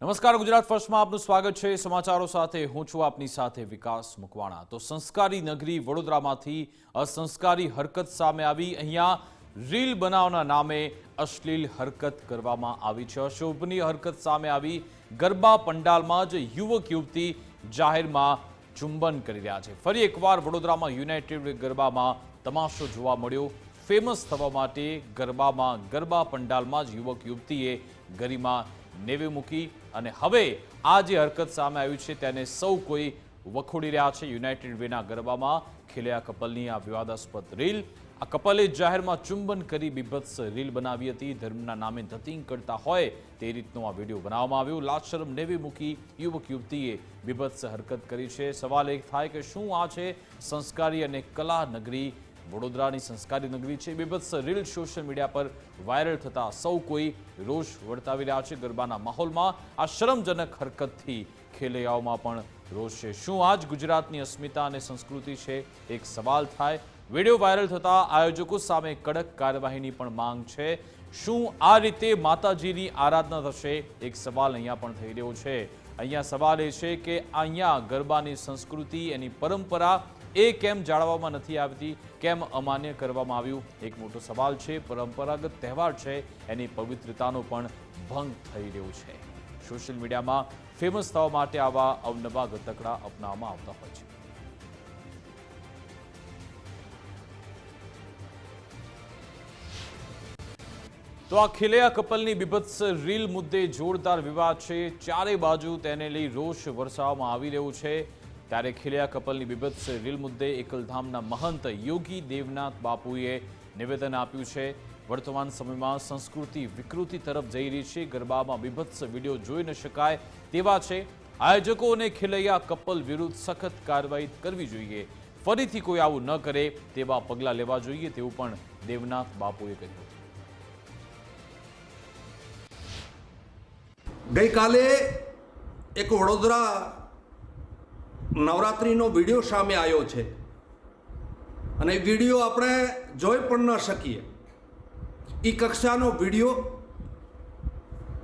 નમસ્કાર, ગુજરાત ફર્સ્ટમાં આપનું સ્વાગત છે. સમાચારો સાથે હું છું આપની સાથે વિકાસ મુકવાણા. તો સંસ્કારી નગરી વડોદરામાંથી અસંસ્કારી હરકત સામે આવી. અહીંયા રીલ બનાવના નામે અશ્લીલ હરકત કરવામાં આવી છે. અશોભનીય હરકત સામે આવી. ગરબા પંડાલમાં જ યુવક યુવતી જાહેરમાં ચુંબન કરી રહ્યા છે. ફરી એકવાર વડોદરામાં યુનાઇટેડ ગરબામાં તમાશો જોવા મળ્યો. ફેમસ થવા માટે ગરબામાં, ગરબા પંડાલમાં જ યુવક યુવતીએ ગરિમા નેવે મૂકી અને હવે આ જે હરકત સામે આવી છે તેને સૌ કોઈ વખોડી રહ્યા છે. યુનાઇટેડ વેના ગરબામાં ખીલ્યા કપલની આ વિવાદાસ્પદ રીલ. આ કપલે જાહેરમાં ચુંબન કરી બીભત્સ રીલ બનાવી હતી. ધર્મના નામે ધતિંગ કરતા હોય તે રીતનો આ વીડિયો બનાવવામાં આવ્યો. લાશરમ નેવી મૂકી યુવક યુવતીએ બીભત્સ હરકત કરી છે. સવાલ એક થાય કે શું આ છે સંસ્કારી અને કલા નગરી વડોદરાની સંસ્કારી નગરી છે. બીભત્સ રીલ સોશિયલ મીડિયા પર વાયરલ થતા સૌ કોઈ રોષ વર્તાવી રહ્યા છે ગરબાના માહોલમાં. આ શરમજનક હરકતથી ખેલૈયાઓમાં પણ રોષ છે. શું આ જ ગુજરાતની અસ્મિતા અને સંસ્કૃતિ છે? એક સવાલ થાય. વીડિયો વાયરલ થતા આયોજકો સામે કડક કાર્યવાહીની પણ માંગ છે. શું આ રીતે માતાજીની આરાધના થશે? એક સવાલ અહીંયા પણ થઈ રહ્યો છે. અહીંયા સવાલ એ છે કે અહીંયા ગરબાની સંસ્કૃતિ, એની પરંપરા એ કેમ જાળવવામાં નથી આવતી, કેમ અમાન્ય કરવામાં આવ્યું? એક મોટો સવાલ છે, પરંપરાગત તહેવાર છે, એની પવિત્રતાનો પણ ભંગ થઈ રહ્યો છે. સોશિયલ મીડિયામાં ફેમસ થવા માટે આવા અવનવા ગતકડા અપનાવવામાં આવતા હોય છે. તો આ ખીલૈયા કપલની બીભત્સ રીલ મુદ્દે જોરદાર વિવાદ છે. ચારે બાજુ તેને લઈ રોષ વરસાવવામાં આવી રહ્યો છે. ત્યારે ખીલ્યા કપલની બીભત્સ રીલ મુદ્દે એકલધામના મહંત યોગી દેવનાથ બાપુએ નિવેદન આપ્યું છે. વર્તમાન સમયમાં સંસ્કૃતિ વિકૃતિ તરફ જઈ રહી છે. ગરબામાં બીભત્સ વીડિયો જોઈ ન શકાય તેવા છે. આયોજકો અને ખીલૈયા કપલ વિરુદ્ધ સખત કાર્યવાહી કરવી જોઈએ. ફરીથી કોઈ આવું ન કરે તેવા પગલાં લેવા જોઈએ તેવું પણ દેવનાથ બાપુએ કહ્યું. ગઈકાલે એક વડોદરા નવરાત્રિનો વીડિયો સામે આવ્યો છે. અને વીડિયો આપણે જોઈ પણ ન શકીએ. એ કક્ષાનો વીડિયો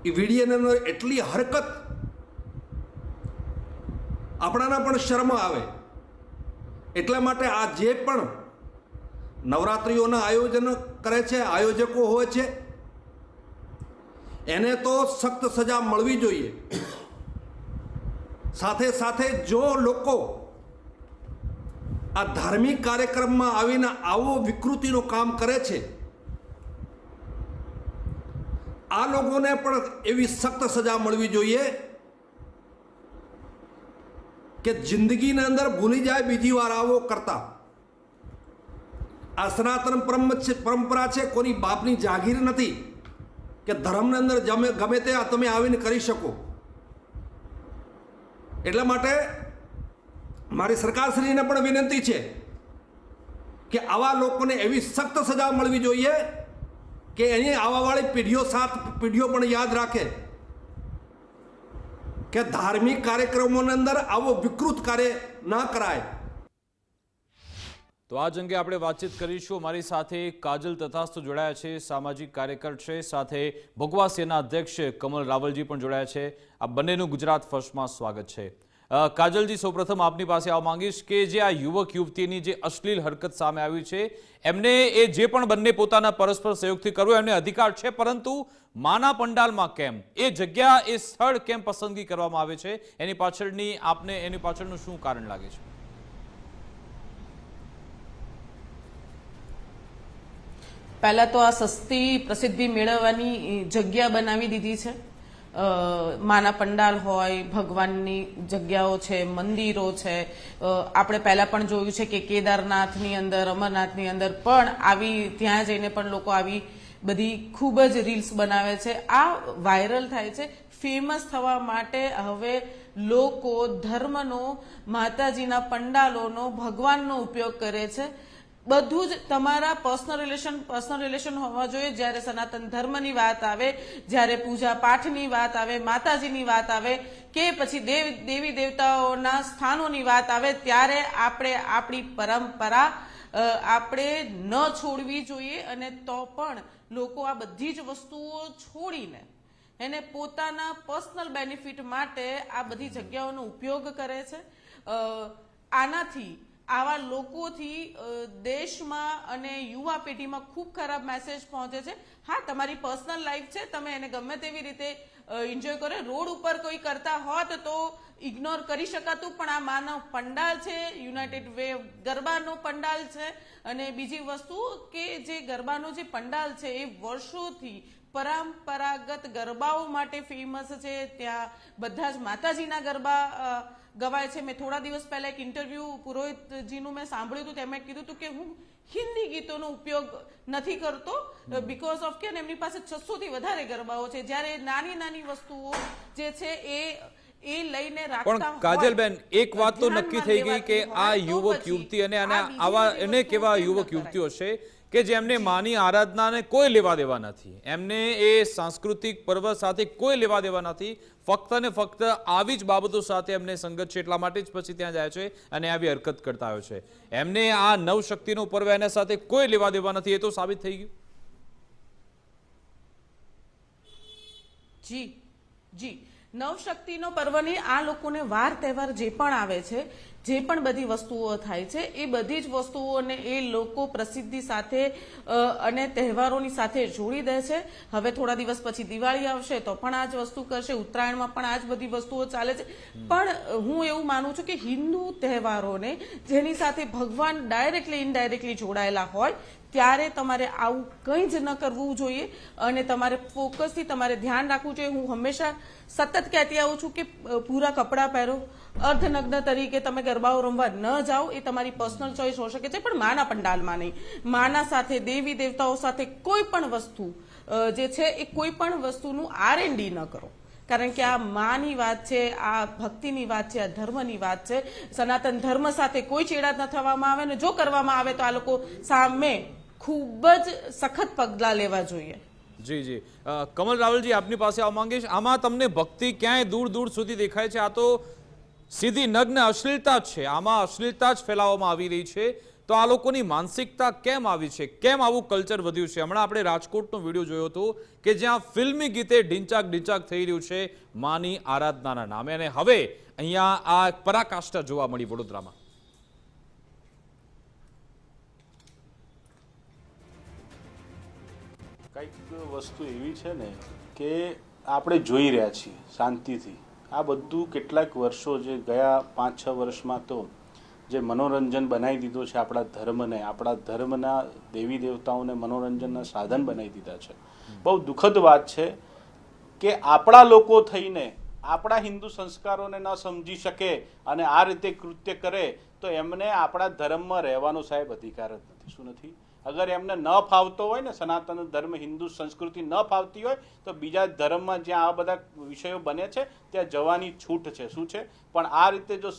એ વિડીયોની અંદર એટલી હરકત આપણાના પણ શરમ આવે. એટલા માટે આ જે પણ નવરાત્રિઓના આયોજન કરે છે, આયોજકો હોય છે, એને તો સખ્ત સજા મળવી જોઈએ. સાથે સાથે જો લોકો આ ધાર્મિક કાર્યક્રમમાં આવીને આવો વિકૃતિનું કામ કરે છે, આ લોકોને પણ એવી સખ્ત સજા મળવી જોઈએ કે જિંદગીની અંદર ભૂલી જાય બીજી વાર આવો કરતા. આ સનાતન પરંપરા છે, કોની બાપની જાગીર નથી કે ધર્મની અંદર જમે, ગમે તે તમે આવીને કરી શકો. એટલા માટે મારી સરકારશ્રીને પણ વિનંતી છે કે આવા લોકોને એવી સખ્ત સજા મળવી જોઈએ કે એની આવાવાળી પેઢીઓ સાત પેઢીઓ પણ યાદ રાખે કે ધાર્મિક કાર્યક્રમોની અંદર આવો વિકૃત કાર્ય ના કરાય. તો આજ અંગે આપણે વાતચીત કરીશું. અમારી સાથે કાજલ તથાસ્તુ જોડાયા છે, સામાજિક કાર્યકર છે, સાથે ભગવા સેના અધ્યક્ષ કમલ રાવલજી પણ જોડાયા છે. આ બંનેનું ગુજરાત ફર્સ્ટમાં સ્વાગત છે. કાજલજી, સૌપ્રથમ આપની પાસે આવવા માંગીશ કે જે આ યુવક યુવતીની જે અશ્લીલ હરકત સામે આવી છે, એમને એ જે પણ બંને પોતાના પરસ્પર સહયોગથી કરવું એમને અધિકાર છે, પરંતુ માના પંડાલમાં કેમ? એ જગ્યા, એ સ્થળ કેમ પસંદગી કરવામાં આવે છે? એની પાછળની આપને, એની પાછળનું શું કારણ લાગે છે? પહેલાં તો આ સસ્તી પ્રસિદ્ધિ મેળવવાની જગ્યા બનાવી દીધી છે. માના પંડાલ હોય, ભગવાનની જગ્યાઓ છે, મંદિરો છે. આપણે પહેલાં પણ જોયું છે કે કેદારનાથની અંદર, અમરનાથની અંદર પણ આવી, ત્યાં જઈને પણ લોકો આવી બધી ખૂબ જ રીલ્સ બનાવે છે. આ વાયરલ થાય છે. ફેમસ થવા માટે હવે લોકો ધર્મનો, માતાજીના પંડાલોનો, ભગવાનનો ઉપયોગ કરે છે. બધું જ તમારા પર્સનલ રિલેશન પર્સનલ રિલેશન હોવા જોઈએ. જ્યારે સનાતન ધર્મની વાત આવે, જ્યારે પૂજા પાઠની વાત આવે, માતાજીની વાત આવે, કે પછી દેવ, દેવી દેવતાઓના સ્થાનોની વાત આવે, ત્યારે આપણે આપણી પરંપરા આપણે ન છોડવી જોઈએ અને તો પણ લોકો આ બધી જ વસ્તુઓ છોડીને એને પોતાના પર્સનલ બેનિફિટ માટે આ બધી જગ્યાઓનો ઉપયોગ કરે છે. આનાથી આવા લોકોથી દેશમાં અને યુવા પેઢીમાં ખૂબ ખરાબ મેસેજ પહોંચે છે. હા, તમારી પર્સનલ લાઈફ છે, તમે એને ગમે તેવી રીતે એન્જોય કરો. રોડ ઉપર કોઈ કરતા હોત તો ઇગ્નોર કરી શકાતું, પણ આ માનવ પંડાલ છે. યુનાઇટેડ વે ગરબાનો પંડાલ છે. અને બીજી વસ્તુ કે જે ગરબાનો જે પંડાલ છે, એ વર્ષોથી પરંપરાગત ગરબાઓ માટે ફેમસ છે. ત્યાં બધા જ માતાજીના ગરબા ગવાય છે. મેં થોડા દિવસ પહેલા એક ઇન્ટરવ્યુ પુરોહિતજીનું મેં સાંભળ્યું હતું. તેમણે કીધું હતું કે હું હિન્દી ગીતોનો ઉપયોગ નથી કરતો બિકોઝ ઓફ કે એમની પાસે છસો થી વધારે ગરબાઓ છે. જ્યારે નાની નાની વસ્તુઓ જે છે એ એ લઈને રાખતા પણ કાજલબેન એક વાત તો નક્કી થઈ ગઈ કે આ યુવક યુવતી અને આવા એને કેવા યુવક યુવતીઓ છે. કે જેમને માની આરાધનાને કોઈ લેવા દેવા નથી. એમને એ સાંસ્કૃતિક પર્વ સાથે કોઈ લેવા દેવા નથી. ફક્ત ને ફક્ત આવી જ બાબતો સાથે એમને સંગત છે એટલા માટે જ પછી ત્યાં જાય છે અને આવી હરકત કરતા આવ્યો છે. એમને આ નવશક્તિનો પર્વ એના સાથે કોઈ લેવા દેવા નથી, એ તો સાબિત થઈ ગયું. જી જી. નવશક્તિનો પર્વની આ લોકોને વાર તહેવાર જે પણ આવે છે જે પણ બધી વસ્તુઓ થાય છે, એ બધી જ વસ્તુઓને એ લોકો પ્રસિદ્ધિ સાથે અને તહેવારોની સાથે જોડી દે છે. હવે થોડા દિવસ પછી દિવાળી આવશે તો પણ આ જ વસ્તુ કરશે, ઉત્તરાયણમાં પણ આ જ બધી વસ્તુઓ ચાલે છે. પણ હું એવું માનું છું કે હિન્દુ તહેવારોને જેની સાથે ભગવાન ડાયરેક્ટલી ઇનડાયરેક્ટલી જોડાયેલા હોય, ત્યારે તમારે આવું કંઈ જ ન કરવું જોઈએ અને તમારે ફોકસથી તમારે ધ્યાન રાખવું જોઈએ. હું હંમેશા સતત કહેતી આવું છું કે પૂરા કપડાં પહેરો અર્ધનગ્ન તરીકે તમે ગરબાઓ રમવા ન જાઓ એ તમારી પર્સનલ ચોઇસ હોઈ શકે છે, પણ માના પંડાલમાં નહીં. માના સાથે, દેવી દેવતાઓ સાથે કોઈ પણ વસ્તુ જે છે એ કોઈ પણ વસ્તુનું આર એન ડી ન કરો. કારણ કે આ માની વાત છે, આ ભક્તિની વાત છે, આ ધર્મની વાત છે. સનાતન ધર્મ સાથે કોઈ ચેડા ન થવામાં આવે ને જો કરવામાં આવે તો આ લોકો સામે ખૂબ જ સખત પગલાં લેવા જોઈએ. જી જી. કમલ રાવલજી આપની પાસે આવવા માંગીશ. આમાં તમને ભક્તિ ક્યાંય દૂર દૂર સુધી દેખાય છે? આ તો સીધી નગ્ન અશ્લીલતા છે. આમાં અશ્લીલતા જ ફેલાવવામાં આવી રહી છે. તો આ લોકોની માનસિકતા કેમ આવી છે? કેમ આવું કલ્ચર વધ્યું છે? હમણાં આપણે રાજકોટનો વીડિયો જોયો હતો કે જ્યાં ફિલ્મી ગીતે ઢીંચાક ઢીંચાક થઈ રહ્યું છે માની આરાધનાના નામે. અને હવે અહીંયા આ પરાકાષ્ઠા જોવા મળી વડોદરામાં. કંઈક વસ્તુ એવી છે ને કે આપણે જોઈ રહ્યા છીએ શાંતિથી. આ બધું કેટલાક વર્ષો જે ગયા પાંચ, છ વર્ષમાં તો જે મનોરંજન બનાવી દીધો છે આપણા ધર્મને, આપણા ધર્મના દેવી દેવતાઓને મનોરંજનના સાધન બનાવી દીધા છે. બહુ દુઃખદ વાત છે કે આપણા લોકો થઈને આપણા હિન્દુ સંસ્કારોને ન સમજી શકે અને આ રીતે કૃત્ય કરે તો એમને આપણા ધર્મમાં રહેવાનો સાહેબ અધિકાર જ નથી. શું નથી? અગર એમને ન ફાવતો હોય ને સનાતન ધર્મ, હિન્દુ સંસ્કૃતિ ન ફાવતી હોય, તો બીજા ધર્મમાં જ્યાં આ બધા વિષયો બને છે, ત્યાં જવાની છૂટ છે. શું છે? પણ આ રીતે જો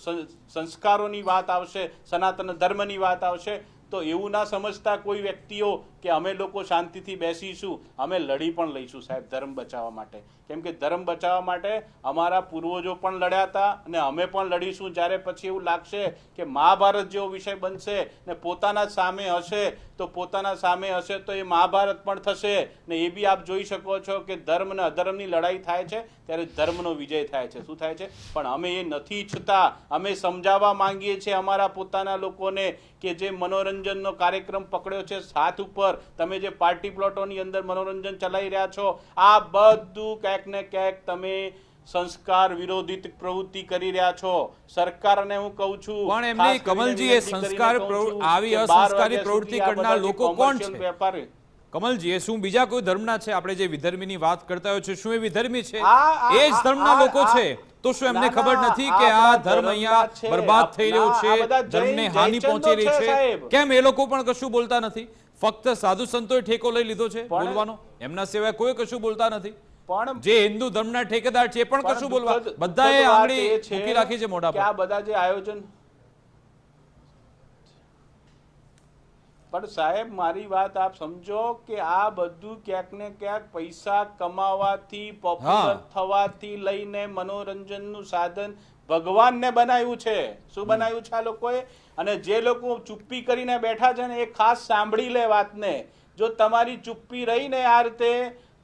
સંસ્કારોની વાત આવશે, સનાતન ધર્મની વાત આવશે, તો એવું ના સમજતા કોઈ વ્યક્તિઓ કે અમે લોકો શાંતિથી બેસીશું, અમે લડી પણ લઈશું સાહેબ ધર્મ બચાવવા માટે. કેમ કે ધર્મ બચાવવા માટે અમારા પૂર્વજો પણ લડ્યા હતા અને અમે પણ લડીશું. જ્યારે પછી એવું લાગશે કે મહાભારત જેવો વિષય બનશે ને પોતાના સામે હશે, તો પોતાના સામે હશે તો એ મહાભારત પણ થશે. ને એ બી આપ જોઈ શકો છો કે ધર્મ અને અધર્મની લડાઈ થાય છે, ત્યારે ધર્મનો વિજય થાય છે. શું થાય છે? પણ અમે એ નથી ઈચ્છતા. અમે સમજાવવા માંગીએ છીએ અમારા પોતાના લોકોને કે જે મનોરંજનનો કાર્યક્રમ પકડ્યો છે, સાથ ઉપર તમે જે પાર્ટી પ્લોટોની અંદર મનોરંજન ચલાવી રહ્યા છો આ બધું ક્યાંક ને ક્યાંક તમે સંસ્કાર વિરોધિત પ્રવૃત્તિ કરી રહ્યા છો. સરકારને હું કહું છું પણ એમની કમલજી એ સંસ્કાર આવી અસંસ્કારી પ્રવૃત્તિ કરનાર લોકો કોણ છે? વેપારી કમલજી એ શું બીજા કોઈ ધર્મના છે? આપણે જે વિધર્મીની વાત કરતા હોય છે શું એ વિધર્મી છે? એ જ ધર્મના લોકો છે. તો શું એમને ખબર નથી કે આ ધર્મ અહીંયા બરબાદ થઈ રહ્યો છે ધર્મને હાનિ પહોંચી રહી છે? કેમ એ લોકો પણ કશું બોલતા નથી? ફક્ત સાધુ સંતોએ ઠેકો લઈ લીધો છે પણ- બોલવાનો. એમના સિવાય કોઈ કશું બોલતા નથી. પણ જે હિન્દુ ધર્મના ઠેકેદાર છે પણ કશું બોલવા બધાએ આંગળી મૂકી રાખી છે મોઢા આ બધા જે આયોજન પણ સાહેબ મારી વાત આપ સમજો કે આ બધું ક્યાંક ને ક્યાંક પૈસા કમાવાથી પોપ્યુલર. થવાથી લઈને મનોરંજનનું સાધન ભગવાનને બનાવ્યું છે. શું બનાવ્યું છે આ લોકોએ? અને જે લોકો ચુપ્પી કરીને બેઠા છે ને એ ખાસ સાંભળી લે વાતને. જો તમારી ચુપ્પી રહીને આ રીતે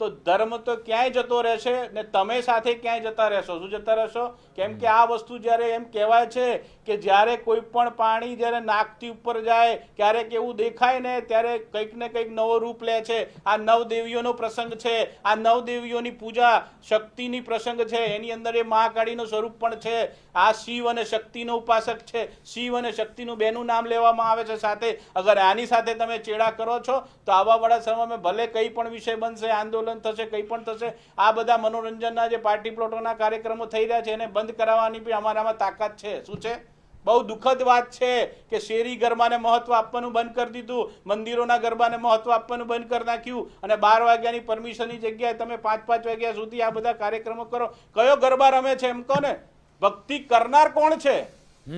તો ધર્મ તો ક્યાંય જતો રહેશે ને તમે સાથે ક્યાંય જતા રહેશો? શું જતા રહેશો? કેમ કે આ વસ્તુ જ્યારે એમ કહેવાય છે કે જ્યારે કોઈ પણ પાણી જ્યારે નાકથી ઉપર જાય, ક્યારેક એવું દેખાય ને ત્યારે કંઈક ને કંઈક નવો રૂપ લે છે. આ નવ દેવીઓનો પ્રસંગ છે. આ નવ દેવીઓની પૂજા શક્તિની પ્રસંગ છે. એની અંદર એ મહાકાળીનું સ્વરૂપ પણ છે. આ શિવ અને શક્તિનો ઉપાસક છે. શિવ અને શક્તિનું બેનું નામ લેવામાં આવે છે સાથે. અગર આની સાથે તમે ચેડા કરો છો, તો આવા વડા સમયમાં ભલે કંઈ પણ વિષય બનશે આંદોલન થશે કંઈ પણ થશે આ બધા મનોરંજનના જે પાર્ટી પ્લોટોના કાર્યક્રમો થઈ રહ્યા છે એને બંધ કરાવવાની બી અમારામાં તાકાત છે. શું છે? બહુ દુઃખદ વાત છે કે શેરી ગરબાને મહત્વ આપવાનું બંધ કરી દીધું મંદિરોના ગરબાને મહત્વ આપવાનું બંધ કરી નાખ્યું અને બાર વાગ્યાની પરમિશનની જગ્યાએ તમે પાંચ પાંચ વાગ્યા સુધી આ બધા કાર્યક્રમો કરો. કયો ગરબા રમે છે એમ કહો ને? ભક્તિ કરનાર કોણ છે?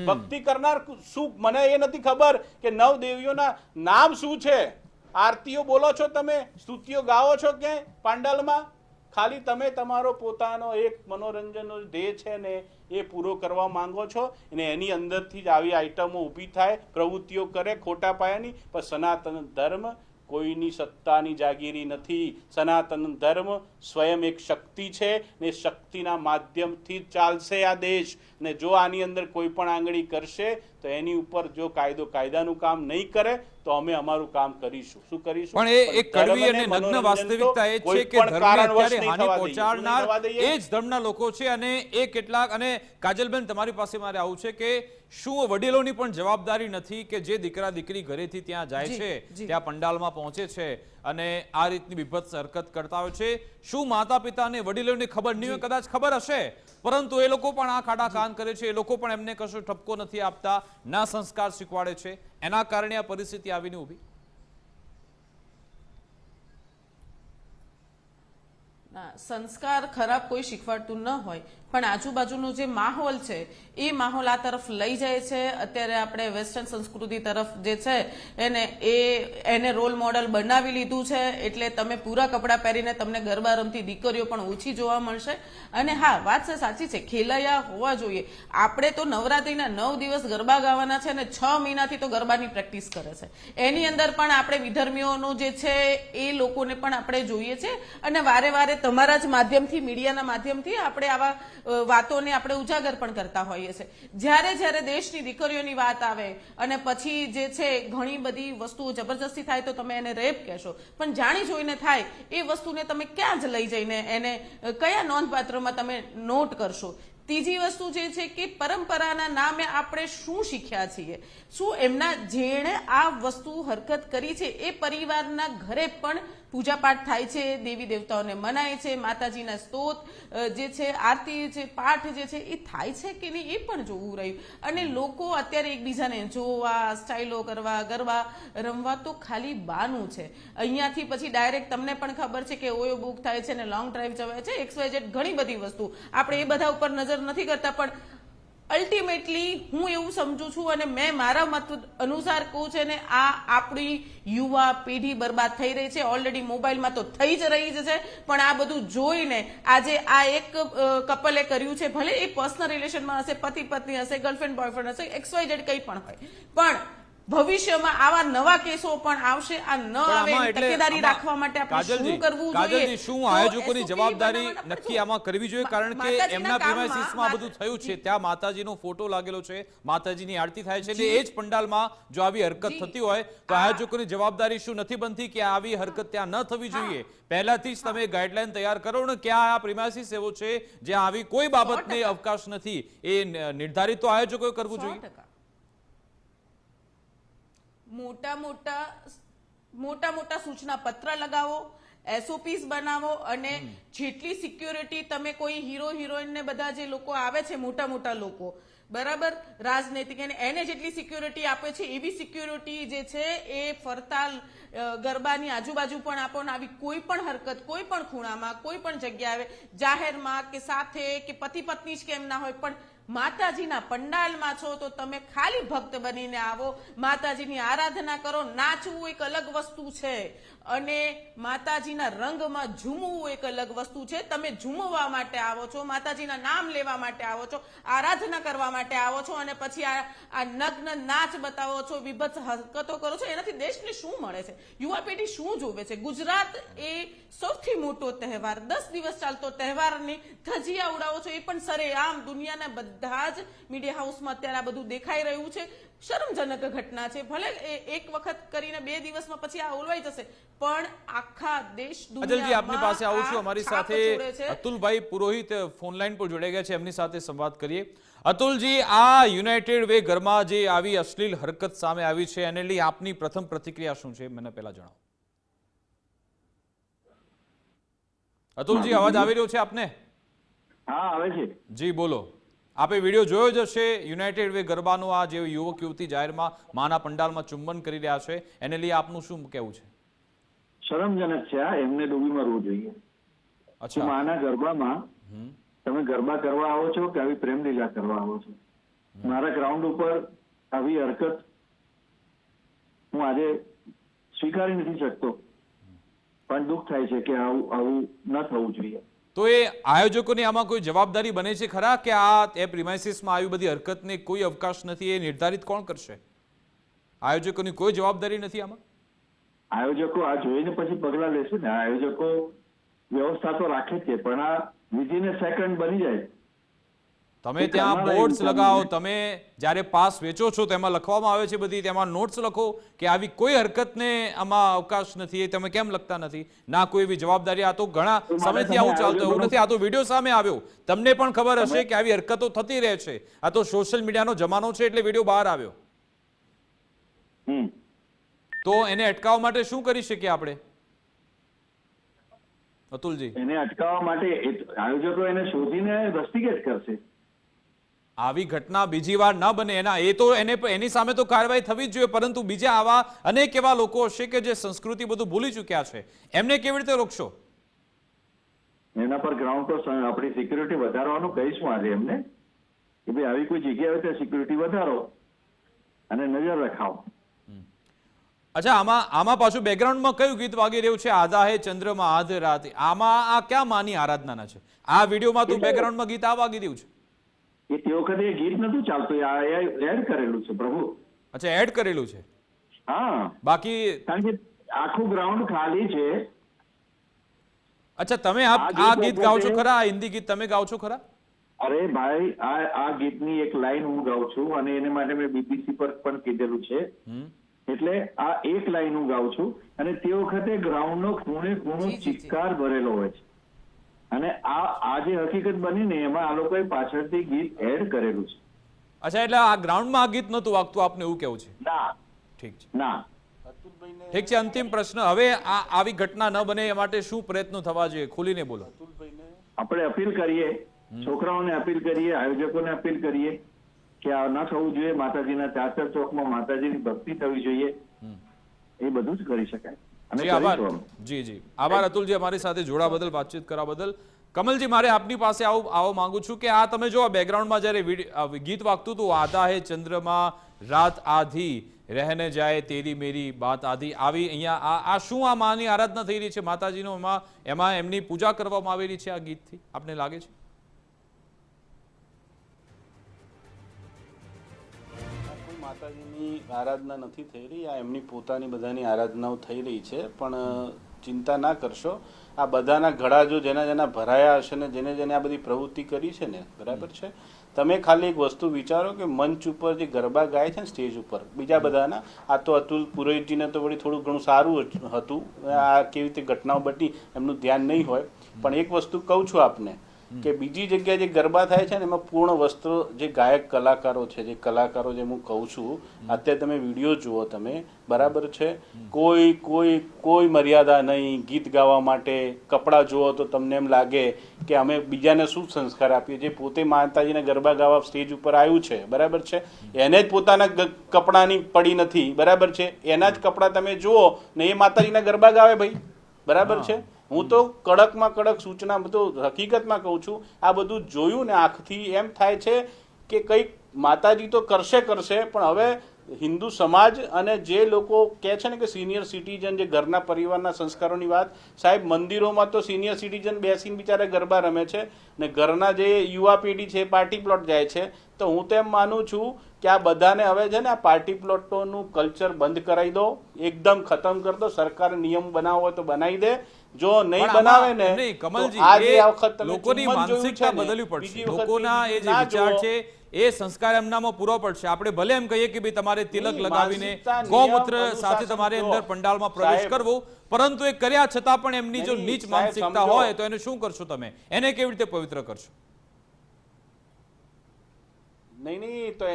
ભક્તિ કરનાર શું? મને એ નથી ખબર કે નવ દેવીઓના નામ શું છે? આરતીઓ બોલો છો તમે? સ્તુતિઓ ગાઓ છો કે પાંડાલમાં? ખાલી તમે તમારો પોતાનો એક મનોરંજનનો ધ્યેય છે ને, એ પૂરો કરવા માંગો છો અને એની અંદરથી જ આવી આઈટમો ઊભી થાય, પ્રવૃત્તિઓ કરે ખોટા પાયાની. પણ સનાતન ધર્મ કોઈની સત્તાની જાગીરી નથી. સનાતન ધર્મ સ્વયં એક શક્તિ છે ને શક્તિના માધ્યમથી ચાલશે આ દેશ. ને જો આની અંદર કોઈ પણ આંગળી કરશે તો એની ઉપર જો કાયદો કાયદાનું કામ નહીં કરે તો અમે અમારું કામ કરીશું. શું કરીશું? પણ એ એક કડવી અને અને નગ્ન વાસ્તવિકતા એ છે કે ધર્મને અત્યારે હાનિ પહોંચાડનાર એ જ ધર્મના લોકો છે અને એ કેટલાક અને કાજલબેન તમારી પાસે મારે આવું છે કે શું વડીલોની પણ જવાબદારી નથી કે જે દીકરા દીકરી ઘરેથી ત્યાં જાય છે. ત્યાં પંડાલમાં પહોંચે છે અને આ રીતની વિભત્સ હરકત કરતા હોય છે. શું માતા પિતાને વડીલોની ખબર નહીં હોય? કદાચ ખબર હશે. પરંતુ એ લોકો પણ આ ખાડા કાન કરે છે. એ લોકો પણ એમને કશો ઠપકો નથી આપતા. ના સંસ્કાર શીખવાડે છે. એના કારણે આ પરિસ્થિતિ આવીને ઊભી. સંસ્કાર ખરાબ કોઈ શીખવાડતું ન હોય. પણ આજુબાજુનો જે માહોલ છે, એ માહોલ આ તરફ લઈ જાય છે. અત્યારે આપણે વેસ્ટર્ન સંસ્કૃતિ તરફ જે છે, એને, એ, એને રોલ મોડલ બનાવી લીધું છે. એટલે તમે પૂરા કપડાં પહેરીને તમને ગરબા રમતી દીકરીઓ પણ ઓછી જોવા મળશે. અને હા, વાત છે સાચી છે, ખેલૈયા હોવા જોઈએ. આપણે તો નવરાત્રિના નવ દિવસ ગરબા ગાવાના છે અને છ મહિનાથી તો ગરબાની પ્રેક્ટિસ કરે છે. એની અંદર પણ આપણે વિધર્મીઓનું જે છે, એ લોકોને પણ આપણે જોઈએ છે. અને વારે વારે તમારા જ માધ્યમથી, મીડિયાના માધ્યમથી આપણે આવા વાતોને આપણે ઉજાગર પણ કરતા હોઈએ છીએ. જ્યારે જ્યારે દેશની દીકરીઓની વાત આવે અને પછી જે છે ઘણી બધી વસ્તુઓ જબરજસ્તી થાય તો તમે એને રેપ કહેશો. પણ જાણી જોઈને થાય એ વસ્તુને તમે ક્યાં જ લઈ જઈને એને કયા નોંધપાત્રમાં તમે નોટ કરશો? ત્રીજી વસ્તુ જે છે કે પરંપરાના નામે આપણે શું શીખ્યા છીએ? શું એમના જેણે આ વસ્તુ હરકત કરી છે? એ પરિવારના ઘરે પણ પૂજાપાઠ થાય છે, દેવી દેવતાઓને મનાય છે, માતાજીના સ્તોત જે છે, આરતી છે પાઠ જે છે, એ થાય છે કે નહીં એ પણ જોવું રહ્યું. અને લોકો અત્યારે એકબીજાને જોવા, સ્ટાઇલો કરવા, ગરબા રમવા તો ખાલી બાનું છે. અહીંયાથી પછી ડાયરેક્ટ તમને પણ ખબર છે કે ઓયો બુક થાય છે ને લોંગ ડ્રાઈવ જવાય છે એક્સ વાય ઘણી બધી વસ્તુ. આપણે એ બધા ઉપર નજર નથી કરતા, પણ અલ્ટિમેટલી હું એવું સમજુ છું અને મેં મારા મત અનુસાર કહું છે ને આ આપણી યુવા પેઢી બરબાદ થઈ રહી છે. ઓલરેડી મોબાઈલમાં તો થઈ જ રહી છે. પણ આ બધું જોઈને આજે આ એક કપલે કર્યું છે. ભલે એ પર્સનલ રિલેશનમાં હશે પતિ પત્ની હશે ગર્લફ્રેન્ડ બોયફ્રેન્ડ હશે એક્સ વાય કંઈ પણ હોય. પણ ભવિષ્યમાં આવા નવા કેસો પણ આવશે. આ ન આવે તકેદારી રાખવા માટે આપણે શું કરવું જોઈએ? કાજલજી, શું આયોજકોની જવાબદારી નક્કી આમાં કરવી જોઈએ? કારણ કે એમના પ્રિમાઇસિસમાં બધું થયું છે. ત્યાં માતાજીનો ફોટો લાગેલો છે. માતાજીની આરતી થાય છે. એટલે એ જ પંડાલમાં જો આવી હરકત થતી હોય તો આયોજકોની જવાબદારી શું નથી બનતી કે આવી હરકત ત્યાં ન થવી જોઈએ? પહેલાથી જ તમે ગાઈડલાઈન તૈયાર કરો ને ક્યાં આ પ્રિમાઇસિસ એવો છે જ્યાં આવી કોઈ બાબતને. અવકાશ નથી. એ નિર્ધારિત તો આયોજકોએ કરવું જોઈએ. મોટા મોટા મોટા મોટા સૂચના પત્ર લગાવો એસઓપીસ બનાવો અને જેટલી સિક્યોરિટી તમે કોઈ હીરો હિરોઈનને બધા જે લોકો આવે છે મોટા મોટા લોકો બરાબર? રાજનૈતિક અને એને જેટલી સિક્યોરિટી આપે છે એવી સિક્યોરિટી જે છે એ ફરતા ગરબાની આજુબાજુ પણ આપણને આવી કોઈ પણ હરકત કોઈ પણ ખૂણામાં કોઈ પણ જગ્યાએ જાહેરમાં કે સાથે કે પતિ પત્ની જ કેમ ના હોય પણ માતાજીના પંડાલમાં છો તો તમે ખાલી ભક્ત બનીને આવો. માતાજીની આરાધના કરો. નાચવું એક અલગ વસ્તુ છે. અને માતાજીના રંગમાં ઝૂમવું એક અલગ વસ્તુ છે. તમે ઝૂમવા માટે આવો છો, માતાજીના નામ લેવા માટે આવો છો, આરાધના કરવા માટે આવો છો અને પછી આ નગ્ન નાચ બતાવો છો, વિભત્સ હરકતો કરો છો. એનાથી દેશને શું મળે છે? યુવા પેઢી શું જોવે છે? ગુજરાત એ સૌથી મોટો તહેવાર. દસ દિવસ ચાલતો તહેવારની ધજીયા ઉડાવો છો. એ પણ સરેઆમ દુનિયાના બધા જ મીડિયા હાઉસમાં અત્યારે આ બધું દેખાઈ રહ્યું છે. શરમજનક ઘટના છે. ભલે એક વખત કરીને બે દિવસમાં પછી આ ઓલવાઈ જશે પણ આખા દેશ અજલજી આપની પાસે આવું છું અમારી સાથે અતુલભાઈ પુરોહિત ફોનલાઈન પર જોડાઈ ગયા છે એમની સાથે સંવાદ કરીએ. અતુલજી આ યુનાઇટેડ વે ઘરમાં જે આવી અશ્લીલ હરકત સામે આવી છે એને લઈ આપની પ્રથમ પ્રતિક્રિયા શું છે મને પહેલા જણાવો. અતુલજી અવાજ આવી રહ્યો છે આપને? હા આવે છે. જી બોલો. આપે વીડિયો જોયો જ હશે. યુનાઇટેડ વે ગરબાનો આ જે યુવક યુવતી જાહેરમાં માના પંડાલમાં ચુંબન કરી રહ્યા છે. એને લઈ આપનું શું કહેવું છે? શરમજનક છે આ. એમને ડૂબી મરવું જોઈએ. અચ્છા. માના ગરબામાં તમે ગરબા કરવા આવો છો કે આવી પ્રેમ લીલા કરવા આવો છો? મારા ગ્રાઉન્ડ ઉપર આવી હરકત હું આજે સ્વીકારી નથી શકતો. પણ દુઃખ થાય છે કે આવું આવું ન થવું જોઈએ. તો એ આયોજકોની આમાં કોઈ જવાબદારી બને છે ખરા કે આ એ પ્રિમાઇસીસમાં આવી બધી હરકતને કોઈ અવકાશ નથી, એ નિર્ધારિત કોણ કરશે? આયોજકોની કોઈ જવાબદારી નથી આમાં? આયોજકો આ જોઈને પછી પગલાં લેશે ને. આયોજકો વ્યવસ્થા તો રાખે છે, પણ આ વિધિને સેકન્ડ બની જાય. તમે ત્યાં બોર્ડ્સ લગાવો તમે જ્યારે પાસ વેચો છો તેમાં લખવામાં આવે છે બધી તેમાં નોટ્સ લખો કે આવી કોઈ હરકતને આમાં અવકાશ નથી એ તમે કેમ લખતા નથી? ના કોઈ એવી જવાબદારી આ તો ઘણા સમયથી આવું ચાલતું એવું નથી. આ તો વીડિયો સામે આવ્યો. તમને પણ ખબર હશે કે આવી હરકતો થતી રહે છે. આ તો સોશિયલ મીડિયાનો જમાનો છે એટલે વીડિયો બહાર આવ્યો. તો એને અટકાવવા માટે શું કરી શકીએ આપણે? અતુલજી. એને અટકાવવા માટે આયોજકો એને શોધીને રસ્ટિગેટ કરશે. આવી ઘટના બીજી વાર ન બને. એના એ તો એને એની સામે તો કાર્યવાહી થવી જ જોઈએ પરંતુ બીજા આવા અનેક એવા લોકો હશે કે જે સંસ્કૃતિ બધું ભૂલી ચૂક્યા છે. એમને કેવી રીતે રોકશો? એના પર ગ્રાઉન્ડ પર આપણી સિક્યુરિટી વધારવાનું કહીશું આજે એમને કે ભાઈ આવી કોઈ જગ્યાએ ત્યાં સિક્યુરિટી વધારો અને નજર રખાવો. અચ્છા આમાં આમાં પાછું બેકગ્રાઉન્ડમાં કયું ગીત વાગી રહ્યું છે? આધા હે ચંદ્રમાં આધ રાત. આમાં આ ક્યાં માની આરાધનાના છે? આ વિડીયોમાં તો બેકગ્રાઉન્ડમાં ગીત આ વાગી રહ્યું છે. એ તે વખતે એ ગીત નતું ચાલતું આ એડ કરેલું છે પ્રભુ. અચ્છા એડ કરેલું છે? હા. બાકી કારણ કે આખું ગ્રાઉન્ડ ખાલી છે. અચ્છા તમે આ ગીત ગાઓ છો ખરા? આ હિન્દી ગીત તમે ગાઓ છો ખરા? અરે ભાઈ આ આ ગીતની એક લાઈન હું ગાઉં છું અને એને માટે મેં બીબીસી પર પણ કીધેલું છે. એટલે આ એક લાઈન હું ગાઉં છું અને તે વખતે ગ્રાઉન્ડનો ખૂણે ખૂણો. ચિત્કાર ભરેલો હોય છે. અને આ આ જે હકીકત બની ને એમાં આ લોકોએ પાછળથી ગીત એડ કરેલું છે. અચ્છા એટલે આ ગ્રાઉન્ડમાં આ ગીત નહોતું વાગતું? આપને એવું કેવું છે? ના. ઠીક છે. ના. ઠીક છે અંતિમ પ્રશ્ન. હવે આ આવી ઘટના ન બને એ માટે શું પ્રયત્નો થવા જોઈએ? ખુલીને બોલો. આપણે અપીલ કરીએ છોકરાઓને અપીલ કરીએ આયોજકોને અપીલ કરીએ કે આ ન થવું જોઈએ. માતાજીના ચાર ચાર ચોકમાં માતાજીની ભક્તિ થવી જોઈએ. એ બધું જ કરી શકાય. જી આભાર. જી જી. આભાર અતુલજી અમારી સાથે જોડા બદલ વાતચીત કરવા બદલ. કમલજી મારે આપની પાસે આવું આવો માંગુ છું કે આ તમે જો બેકગ્રાઉન્ડમાં જ્યારે ગીત વાગતું હતું આધા હે ચંદ્રમાં રાત આધી રહેને જાય તેરી મેરી બાત આધી. આવી અહીંયા આ આ શું આ માની આરાધના થઈ રહી છે? માતાજીનો એમાં એમાં એમની પૂજા કરવામાં આવી રહી છે આ ગીતથી? આપને લાગે છે? માતાજીની આરાધના નથી થઈ રહી, આ એમની પોતાની બધાની આરાધનાઓ થઈ રહી છે, પણ ચિંતા ના કરશો. આ બધાના ઘડા જો જેના જેના ભરાયા હશે ને જેને જેને આ બધી પ્રવૃત્તિ કરી છે ને, બરાબર છે? તમે ખાલી એક વસ્તુ વિચારો કે મંચ ઉપર જે ગરબા ગાય છે ને સ્ટેજ ઉપર, બીજા બધાના, આ તો અતુલ પુરોહિતજીને તો વળી થોડું ઘણું સારું હતું, આ કેવી રીતે ઘટનાઓ બટી એમનું ધ્યાન નહીં હોય. પણ એક વસ્તુ કહું છું આપને કે બીજી જગ્યાએ જે ગરબા થાય છે ને એમાં પૂર્ણ વસ્ત્રો જે ગાયક કલાકારો છે જે કલાકારો જે હું કહું છું અત્યારે તમે વીડિયો જુઓ તમે બરાબર છે? કોઈ કોઈ કોઈ મર્યાદા નહીં ગીત ગાવા માટે કપડાં જુઓ તો તમને એમ લાગે કે અમે બીજાને શું સંસ્કાર આપીએ? જે પોતે માતાજીને ગરબા ગાવા સ્ટેજ ઉપર આવ્યું છે બરાબર છે? એને જ પોતાના કપડાની પડી નથી બરાબર છે? એના જ કપડાં તમે જુઓ ને એ માતાજીના ગરબા ગાવે ભાઈ. બરાબર છે? હું તો કડકમાં કડક સૂચના બધું હકીકતમાં કહું છું આ બધું જોયું ને આંખથી એમ થાય છે કે કંઈક માતાજી તો કરશે કરશે પણ હવે હિન્દુ સમાજ અને જે લોકો કહે છે ને કે સિનિયર સિટીઝન જે ઘરના પરિવારના સંસ્કારોની વાત સાહેબ મંદિરોમાં તો સિનિયર સિટીઝન બેસીને બિચારા ગરબા રમે છે ને ઘરના જે યુવા પેઢી છે પાર્ટી પ્લોટ જાય છે. તો હું તો એમ માનું છું કે આ બધાને હવે છે ને આ પાર્ટી પ્લોટોનું કલ્ચર બંધ કરાવી દો એકદમ ખતમ કરી દો સરકાર નિયમ બનાવવો હોય તો બનાવી દે. જો નહીં બનાવે ને કમલજી આ વખત લોકોની માનસિકતા બદલવી પડશે. લોકોના એ જે વિચાર છે એ સંસ્કાર એમનામાં પૂરો પડશે. આપણે ભલે એમ કહીએ કે ભાઈ તમારે તિલક લગાવીને ગૌમૂત્ર સાથે તમારે અંદર પંડાલમાં પ્રવેશ. કરવો. પરંતુ એ કર્યા છતાં પણ એમની જો નીચ માનસિકતા હોય તો એને શું કરશો તમે? એને કેવી રીતે પવિત્ર કરશો? નહીં નહીં તો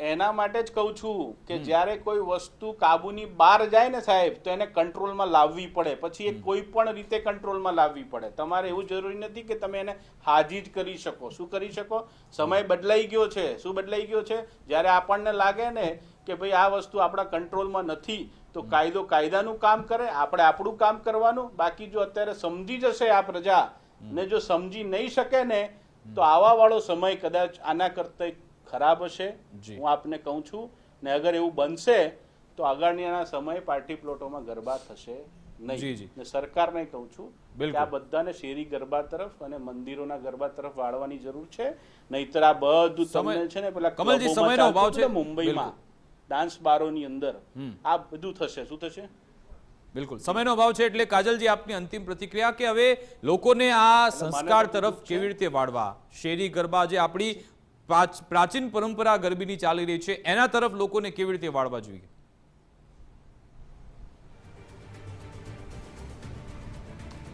એના માટે જ કહું છું કે જ્યારે કોઈ વસ્તુ કાબુની બહાર જાય ને સાહેબ તો એને કંટ્રોલમાં લાવવી પડે. પછી એ કોઈ પણ રીતે કંટ્રોલમાં લાવવી પડે. તમારે એવું જરૂરી નથી કે તમે એને હાજી જ કરી શકો. શું કરી શકો? સમય બદલાઈ ગયો છે. શું બદલાઈ ગયો છે? જ્યારે આપણને લાગે ને કે ભાઈ આ વસ્તુ આપણા કંટ્રોલમાં નથી તો કાયદો કાયદાનું કામ કરે આપણે આપણું કામ કરવાનું. બાકી જો અત્યારે સમજી જશે આ પ્રજા ને જો સમજી નહીં શકે ને તો આવા વાળો સમય કદાચ આના કરતા ખરાબ હશે. હું આપને કહું છું. ને અગર એવું બનશે તો આગળના સમયે પાર્ટી પ્લોટોમાં ગરબા થશે નહીં. ને સરકારને કહું છું કે આ બધાને શેરી ગરબા તરફ અને મંદિરોના ગરબા તરફ વાળવાની જરૂર છે. નહીતર આ બધું તમને છે ને પેલા સમયનો અભાવ છે. મુંબઈમાં. ડાન્સ બારોની અંદર. આ બધું થશે. શું થશે? બિલકુલ. સમયનો અભાવ છે એટલે કાજલજી આપની અંતિમ પ્રતિક્રિયા કે હવે લોકોને આ સંસ્કાર તરફ કેવી રીતે વાળવા? શેરી ગરબા જે આપણી પ્રાચીન પરંપરા ગરબીની ચાલી રહી છે. એના તરફ લોકોને કેવી રીતે વાળવા જોઈએ?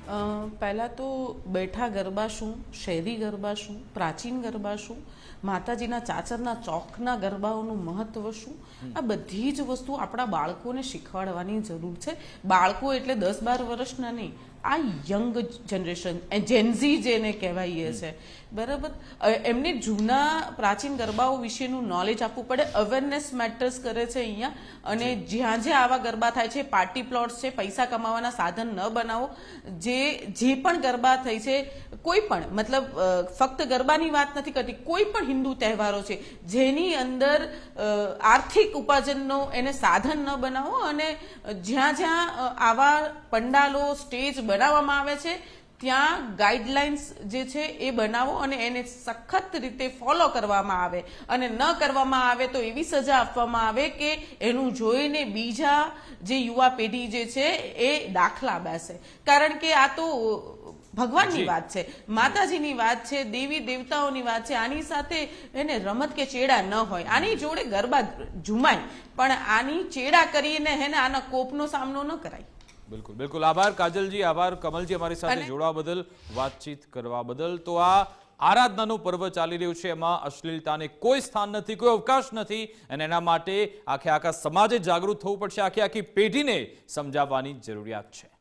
અ, પહેલાં તો બેઠા ગરબા શું શહેરી ગરબા શું પ્રાચીન ગરબા શું માતાજીના ચાચરના ચોકના ગરબાઓનું મહત્વ શું? આ બધી જ વસ્તુ આપણા બાળકોને શીખવાડવાની જરૂર છે. બાળકો એટલે દસ બાર વર્ષના નહીં આ યંગ જનરેશન જેન્ઝી જેને કહેવાય છે. બરાબર? એમને જૂના પ્રાચીન ગરબાઓ વિશેનું નોલેજ આપવું પડે. અવેરનેસ મેટર્સ કરે છે અહીંયા. અને જ્યાં જ્યાં આવા ગરબા થાય છે પાર્ટી પ્લોટ્સ છે પૈસા કમાવાના સાધન ન બનાવો. જે જે પણ ગરબા થઈ છે કોઈ પણ મતલબ ફક્ત ગરબાની વાત નથી કરતી કોઈ પણ હિન્દુ તહેવારો છે જેની અંદર આર્થિક ઉપાર્જનનો એને સાધન ન બનાવો અને જ્યાં જ્યાં આવા પંડાલો સ્ટેજ બનાવવામાં આવે છે ત્યાં ગાઈડલાઇન્સ જે છે એ બનાવો અને એને સખત રીતે ફોલો કરવામાં આવે. અને ન કરવામાં આવે તો એવી સજા આપવામાં આવે કે એનું જોઈને બીજા જે યુવા પેઢી જે છે એ દાખલા બેસે. કારણ કે આ તો ભગવાનની વાત છે માતાજીની વાત છે દેવી દેવતાઓની વાત છે આની સાથે એને રમત કે ચેડા ન હોય. આની જોડે ગરબા ઝુમાય પણ આની ચેડા કરીને હેને આના કોપનો સામનો ન કરાય. બિલકુલ બિલકુલ. આભાર કાજલજી આભાર કમલજી અમારી સાથે જોડવા બદલ વાતચીત કરવા બદલ. તો આ આરાધનાનું પર્વ ચાલી રહ્યું છે. એમાં અશ્લીલતાને કોઈ સ્થાન નથી કોઈ અવકાશ નથી અને એના માટે આખે આખા સમાજે જાગૃત થવું પડશે. આખી આખી પેઢીને સમજાવવાની જરૂરિયાત છે.